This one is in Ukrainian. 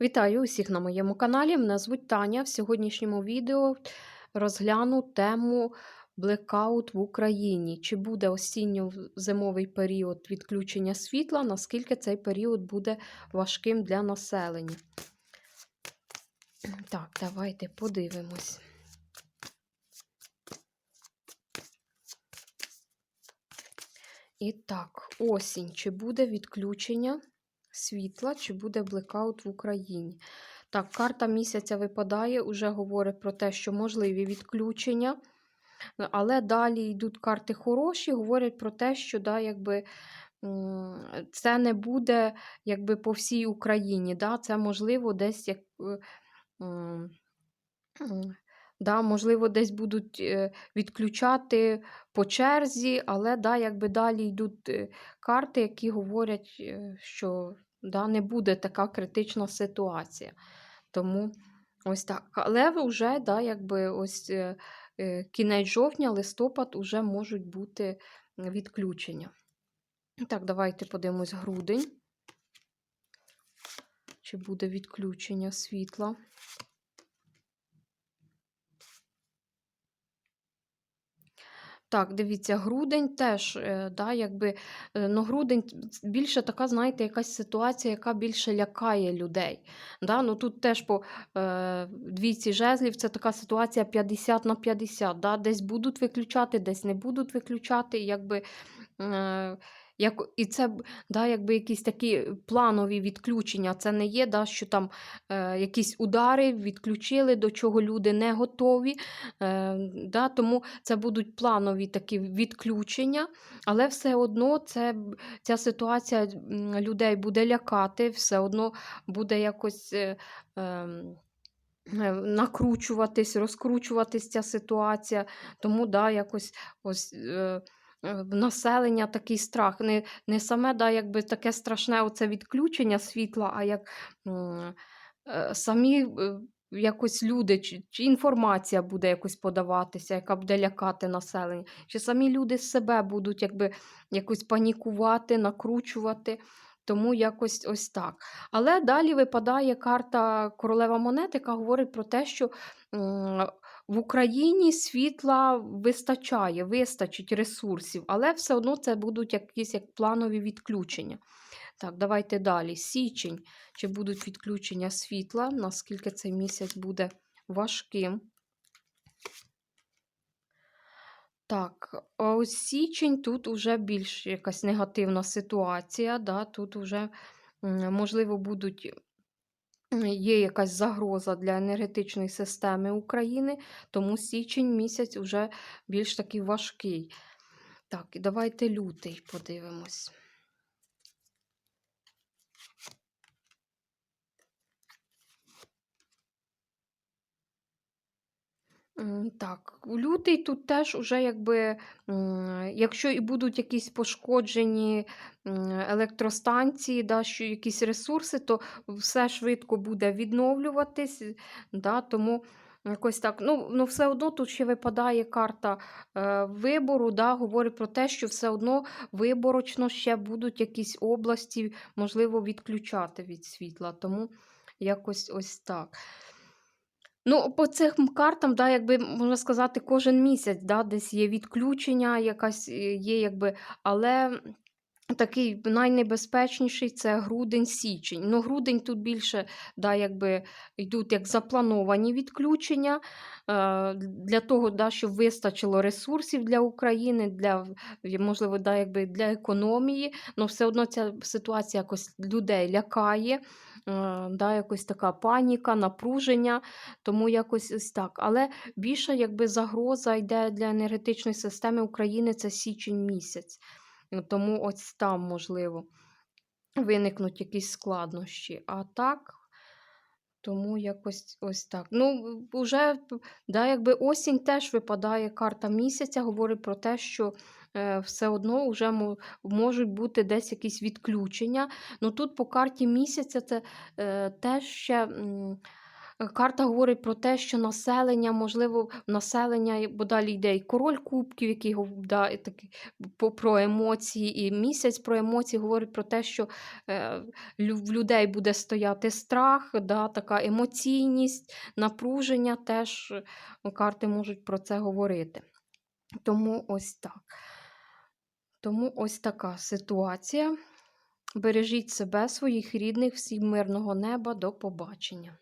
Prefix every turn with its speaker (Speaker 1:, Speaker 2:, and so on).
Speaker 1: Вітаю усіх на моєму каналі. Мене звуть Таня. В сьогоднішньому відео розгляну тему блекаут в Україні. Чи буде осінньо-зимовий період відключення світла, наскільки цей період буде важким для населення? Так, давайте подивимось. І так, осінь. Чи буде відключення світла, чи буде блекаут в Україні? Так, карта місяця випадає, уже говорить про те, що можливі відключення. Але далі йдуть карти хороші, говорять про те, що да, якби, це не буде якби, по всій Україні. Да, Це можливо десь як. Да, можливо, десь будуть е, відключати по черзі, але да, якби далі йдуть е, карти, які говорять, е, що да, не буде така критична ситуація. Тому ось так. Але вже да, якби ось кінець жовтня, листопад вже можуть бути відключення. Так, давайте подивимось грудень. Чи буде відключення світла? Так, дивіться, грудень теж, е, да, якби, е, ну, грудень більше така, знаєте, якась ситуація, яка більше лякає людей. Да? Ну, Тут теж по е, двійці жезлів це така ситуація 50 на 50. Да? Десь будуть виключати, десь не будуть виключати. якби... Е, як, І це да, якби якісь такі планові відключення. Це не є, да, що там е, якісь удари відключили, до чого люди не готові. Е, да, Тому це будуть планові такі відключення, але все одно це, ця ситуація людей буде лякати, все одно буде якось. Е, ем, е, Накручуватись, розкручуватись ця ситуація. Тому да, якось ось. Е, Е, населення такий страх. Не не саме да, якби таке страшне оце відключення світла, а як е, самі е, якось люди, чи, чи інформація буде якось подаватися, яка буде лякати населення, чи самі люди себе будуть якби якось панікувати, накручувати. Тому якось ось так. Але далі випадає карта королева монет, яка говорить про те, що в Україні світла вистачає, вистачить ресурсів, але все одно це будуть якісь як планові відключення. Так, давайте далі. Січень. Чи будуть відключення світла, наскільки цей місяць буде важким? Так, ось січень тут вже більш якась негативна ситуація. да, Тут вже, можливо, будуть Є якась загроза для енергетичної системи України, тому січень місяць вже більш такий важкий. Так, і давайте лютий подивимось. Так, лютий тут теж уже якби, якщо і будуть якісь пошкоджені електростанції, да, що якісь ресурси, то все швидко буде відновлюватись. Да, Тому якось так. Ну, ну все одно тут ще випадає карта е, вибору, да, говорить про те, що все одно виборочно ще будуть якісь області, можливо, відключати від світла. Тому якось ось так. Ну, по цим картам, да, якби можна сказати, кожен місяць да, десь є відключення, якась е, є, якби, але такий найнебезпечніший це грудень-січень. Ну, грудень тут більше да, якби, йдуть як заплановані відключення е, для того, да, щоб вистачило ресурсів для України, для, можливо, да, якби, для економії. але все одно ця ситуація якось людей лякає. Е, да, якось така паніка, напруження, тому якось ось так. Але більша якби загроза йде для енергетичної системи України це січень місяць. Е, тому ось там, можливо, виникнуть якісь складнощі. А так. Тому якось ось так. Ну, вже да, якби осінь теж випадає карта місяця, говорить про те, що Е, все одно вже можуть бути десь якісь відключення. Ну Тут по карті місяця це е, теж ще Е, карта говорить про те, що населення, можливо, населення, бо далі йде і король кубків, який да, і по- про емоції, і місяць про емоції говорить про те, що е, в людей буде стояти страх, да, така емоційність, напруження теж е, карти можуть про це говорити. Тому ось так. Тому ось така ситуація. Бережіть себе, своїх рідних, всім мирного неба. До побачення.